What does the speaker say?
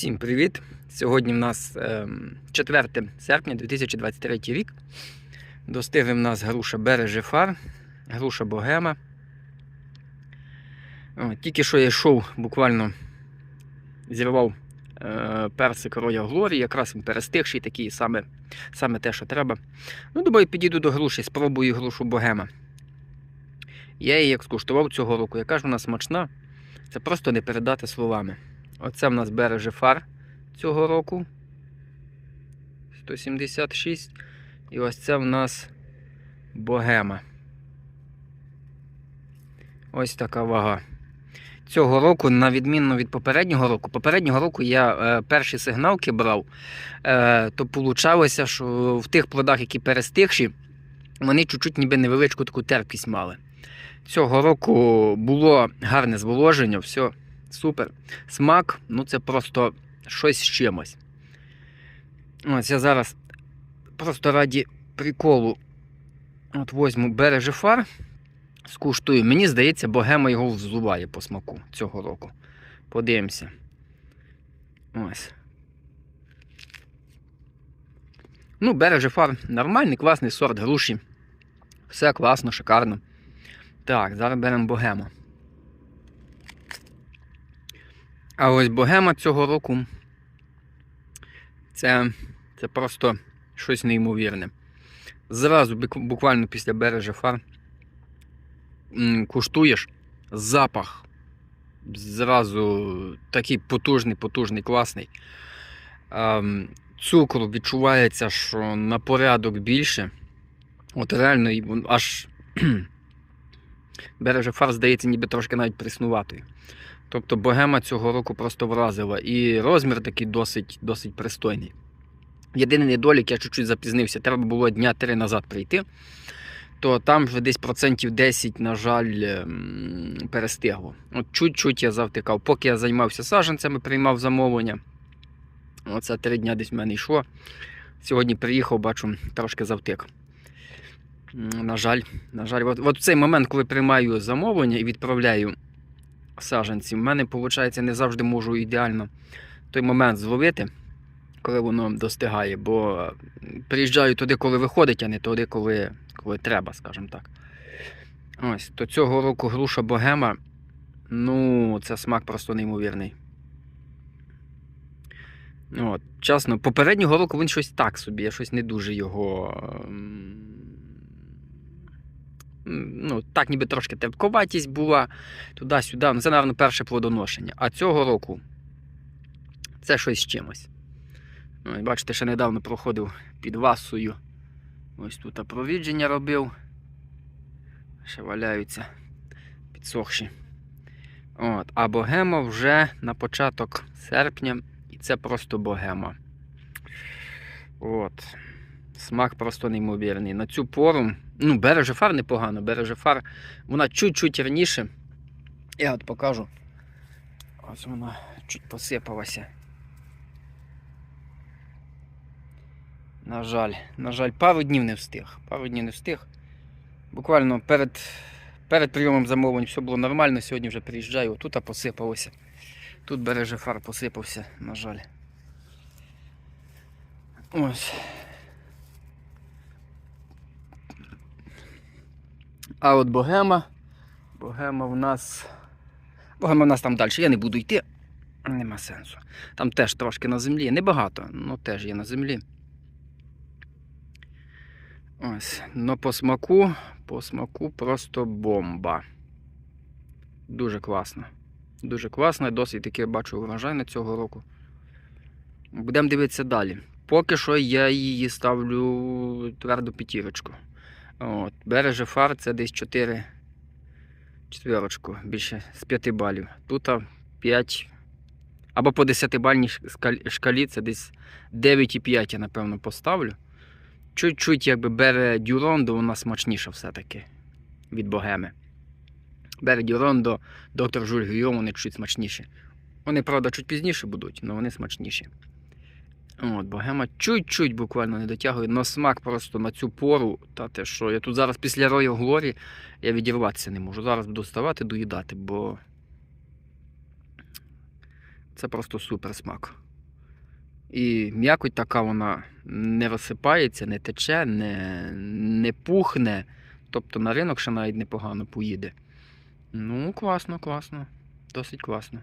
Всім привіт! Сьогодні в нас ем, 4 серпня 2023 рік. Достигли в нас груша Береже Фар, груша Богема. Тільки що я йшов, буквально зірвав е, персик Роя Глорі, якраз він перестигший, такий саме, саме те, що треба. Ну, думаю, підійду до груші, спробую грушу Богема. Я її як скуштував цього року, яка ж вона смачна, це просто не передати словами. Оце в нас береже фар цього року. 176. І ось це в нас богема. Ось така вага. Цього року, на відміну від попереднього року, попереднього року я е, перші сигналки брав, е, то получалося, що в тих плодах, які перестигші, вони чуть-чуть ніби невеличку таку терпкість мали. Цього року було гарне зволоження, все супер. Смак, ну це просто щось з чимось. Ось я зараз просто раді приколу от возьму береже фар, скуштую. Мені здається, богема його взуває по смаку цього року. Подивимося. Ось. Ну, береже фар нормальний, класний сорт груші. Все класно, шикарно. Так, зараз беремо богему. А ось богема цього року це, це просто щось неймовірне. Зразу буквально після бережа фар куштуєш запах. Зразу такий потужний, потужний, класний. Цукру відчувається, що на порядок більше. От реально аж береже фар, здається, ніби трошки навіть приснуватою. Тобто богема цього року просто вразила. І розмір такий досить досить пристойний. Єдиний недолік, я чуть-чуть запізнився, треба було дня три назад прийти, то там вже десь процентів 10, на жаль, ем, перестигло. От чуть-чуть я завтикав. Поки я займався саджанцями, приймав замовлення. Оце три дня десь в мене йшло. Сьогодні приїхав, бачу, трошки завтик. На жаль, на жаль, от, от в цей момент, коли приймаю замовлення і відправляю саджанців. У мене, виходить, не завжди можу ідеально той момент зловити, коли воно достигає, бо приїжджаю туди, коли виходить, а не туди, коли коли треба, скажімо так. Ось, То цього року груша богема, ну, це смак просто неймовірний. От, Чесно, попереднього року він щось так собі, я щось не дуже його ну, так ніби трошки терпковатість була туди-сюди. Ну, Це, напевно, перше плодоношення. А цього року це щось з чимось. Ну, Бачите, ще недавно проходив під васою. Ось тут провідження робив. Ще валяються підсохші. От. А богема вже на початок серпня, і це просто богема. От. Смак просто неймовірний. На цю пору, ну, береже фар непогано, береже фар, вона чуть-чуть раніше. Я от покажу. Ось вона чуть посипалася. На жаль, на жаль, пару днів не встиг. Пару днів не встиг. Буквально перед перед прийомом замовлень все було нормально, сьогодні вже приїжджаю, тут посипалося. Тут береже фар посипався, на жаль. Ось. А от богема. Богема в нас. Богема в нас там далі. Я не буду йти. Нема сенсу. Там теж трошки на землі. Небагато, але теж є на землі. Ось. Но по смаку, по смаку просто бомба. Дуже класно. Дуже класно, досить таки бачу врожайне цього року. Будемо дивитися далі. Поки що я її ставлю тверду п'ятірочку. От, Береже фар це десь 4 четверочку, більше з 5 балів. Тут 5 або по 10 бальній шкалі це десь 9,5 я напевно поставлю. Чуть-чуть якби бере Дюрондо, вона смачніша все-таки від богеми. Бере Дюрондо, доктор Жуль Гюйом, вони чуть смачніші. Вони, правда, чуть пізніше будуть, але вони смачніші. От, Богема чуть-чуть буквально не дотягує, но смак просто на цю пору. Та те, що я тут зараз після Royal Glory я відірватися не можу. Зараз буду вставати, доїдати, бо це просто супер смак. І м'якоть така вона не розсипається, не тече, не, не пухне. Тобто на ринок ще навіть непогано поїде. Ну, класно, класно. Досить класно.